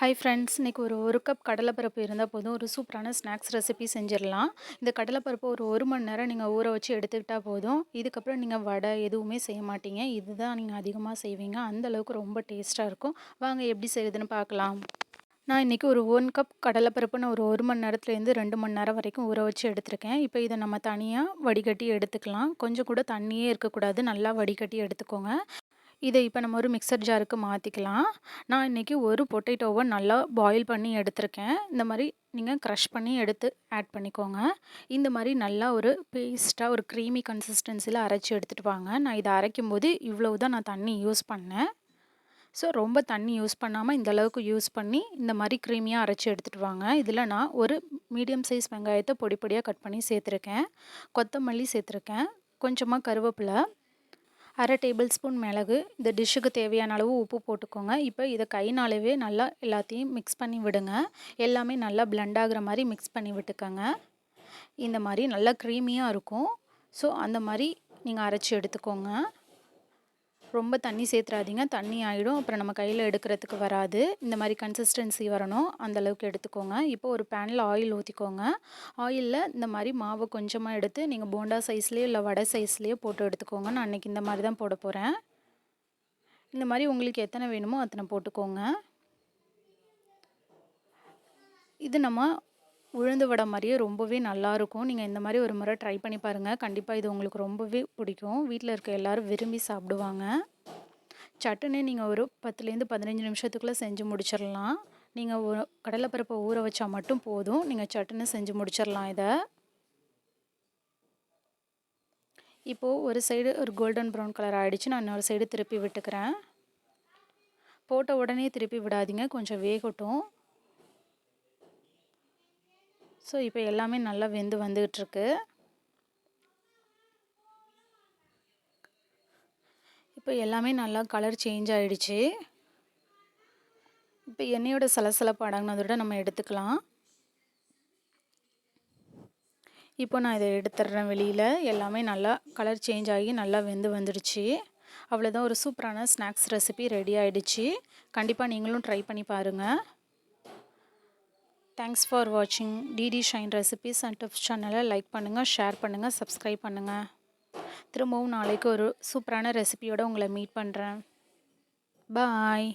Hi friends இன்றைக்கி ஒரு ஒரு கப் கடலைப்பருப்பு இருந்தால் போதும். ஒரு சூப்பரான ஸ்நாக்ஸ் ரெசிபி செஞ்சிடலாம். இந்த கடலைப்பருப்பு ஒரு ஒரு மணி நேரம் நீங்கள் ஊற வச்சு எடுத்துக்கிட்டால் போதும். இதுக்கப்புறம் நீங்கள் வடை எதுவுமே செய்ய மாட்டீங்க. இதுதான் நீங்கள் அதிகமாக செய்வீங்க. அந்தளவுக்கு ரொம்ப டேஸ்ட்டாக இருக்கும். வாங்க எப்படி செய்யுதுன்னு பார்க்கலாம். நான் இன்றைக்கி ஒரு ஒன் கப் கடலைப்பருப்பு நான் ஒரு ஒரு மணி நேரத்துலேருந்து ரெண்டு மணி நேரம் வரைக்கும் ஊற வச்சு எடுத்திருக்கேன். இப்போ இதை நம்ம தனியாக வடிகட்டி எடுத்துக்கலாம். கொஞ்சம் கூட தண்ணியே இருக்கக்கூடாது. நல்லா வடிகட்டி எடுத்துக்கோங்க. இதை இப்போ நம்ம ஒரு மிக்சர் ஜாருக்கு மாற்றிக்கலாம் நான் இன்றைக்கி ஒரு பொட்டேட்டோவை நல்லா பாயில் பண்ணி எடுத்திருக்கேன். இந்த மாதிரி நீங்கள் க்ரஷ் பண்ணி எடுத்து ஆட் பண்ணிக்கோங்க. இந்த மாதிரி நல்லா ஒரு பேஸ்ட்டாக ஒரு க்ரீமி கன்சிஸ்டன்சியில் அரைச்சி எடுத்துகிட்டு வாங்க. நான் இதை அரைக்கும் போது இவ்வளவு தான் நான் தண்ணி யூஸ் பண்ணேன். ஸோ ரொம்ப தண்ணி யூஸ் பண்ணாமல் இந்த அளவுக்கு யூஸ் பண்ணி இந்த மாதிரி க்ரீமியாக அரைச்சி எடுத்துகிட்டு வாங்க. இதில் நான் ஒரு மீடியம் சைஸ் வெங்காயத்தை பொடி பொடியாக கட் பண்ணி சேர்த்துருக்கேன். கொத்தமல்லி சேர்த்துருக்கேன். கொஞ்சமாக கருவேப்பிலை. அரை டேபிள் ஸ்பூன் மிளகு இந்த டிஷ்ஷுக்கு தேவையான அளவு உப்பு போட்டுக்கோங்க. இப்போ இதை கைனாலவே நல்லா எல்லாத்தையும் மிக்ஸ் பண்ணி விடுங்க. எல்லாமே நல்லா பிளெண்ட் ஆகிற மாதிரி மிக்ஸ் பண்ணி விட்டுக்கோங்க. இந்த மாதிரி நல்லா க்ரீமியாக இருக்கும். ஸோ அந்த மாதிரி நீங்கள் அரைச்சி எடுத்துக்கோங்க. ரொம்ப தண்ணி சேர்த்துறாதீங்க தண்ணி ஆகிடும் அப்புறம் நம்ம கையில் எடுக்கிறதுக்கு வராது. இந்த மாதிரி கன்சிஸ்டன்சி வரணும். அந்தளவுக்கு எடுத்துக்கோங்க. இப்போ ஒரு பேனில் ஆயில் ஊற்றிக்கோங்க ஆயிலில் இந்த மாதிரி மாவை கொஞ்சமாக எடுத்து நீங்கள் போண்டா சைஸ்லேயோ இல்லை வடை சைஸ்லேயோ போட்டு எடுத்துக்கோங்க. நான் அன்றைக்கி இந்த மாதிரி தான் போட போகிறேன் இந்த மாதிரி உங்களுக்கு எத்தனை வேணுமோ அத்தனை போட்டுக்கோங்க. இது நம்ம உளுந்து வடை மாதிரியே ரொம்பவே நல்லாயிருக்கும் நீங்கள் இந்த மாதிரி ஒரு முறை ட்ரை பண்ணி பாருங்கள் கண்டிப்பாக இது உங்களுக்கு ரொம்பவே பிடிக்கும். வீட்டில் இருக்க எல்லோரும் விரும்பி சாப்பிடுவாங்க. சட்டுனே நீங்கள் ஒரு பத்துலேருந்து பதினஞ்சு நிமிஷத்துக்குள்ளே செஞ்சு முடிச்சிடலாம். நீங்கள் ஒரு கடலைப்பருப்பை ஊற வச்சா மட்டும் போதும். நீங்கள் சட்டுன்னு செஞ்சு முடிச்சிடலாம் இதை. இப்போது ஒரு சைடு ஒரு கோல்டன் ப்ரௌன் கலர் ஆகிடுச்சு நான் இன்னொரு சைடு திருப்பி விட்டுக்கிறேன். போட்ட உடனே திருப்பி விடாதீங்க. கொஞ்சம் வேகட்டும். ஸோ இப்போ எல்லாமே நல்லா வெந்து வந்துகிட்ருக்கு இப்போ எல்லாமே நல்லா கலர் சேஞ்ச் ஆகிடுச்சு இப்போ எண்ணெயோட சலசலப்பு அடங்கினதோட நம்ம எடுத்துக்கலாம். இப்போ நான் இதை எடுத்துடுறேன் வெளியில். எல்லாமே நல்லா கலர் சேஞ்ச் ஆகி நல்லா வெந்து வந்துடுச்சு. அவ்வளோதான் ஒரு சூப்பரான ஸ்நாக்ஸ் ரெசிபி ரெடி ஆகிடுச்சு கண்டிப்பாக நீங்களும் ட்ரை பண்ணி பாருங்கள் தேங்க்ஸ் ஃபார் வாட்சிங் DD Shine recipes and tips சேனலை லைக் பண்ணுங்கள் ஷேர் பண்ணுங்கள் சப்ஸ்கிரைப் பண்ணுங்கள் திரும்பவும் நாளைக்கு ஒரு சூப்பரான ரெசிபியோடு உங்களை மீட் பண்ணுறேன் பாய்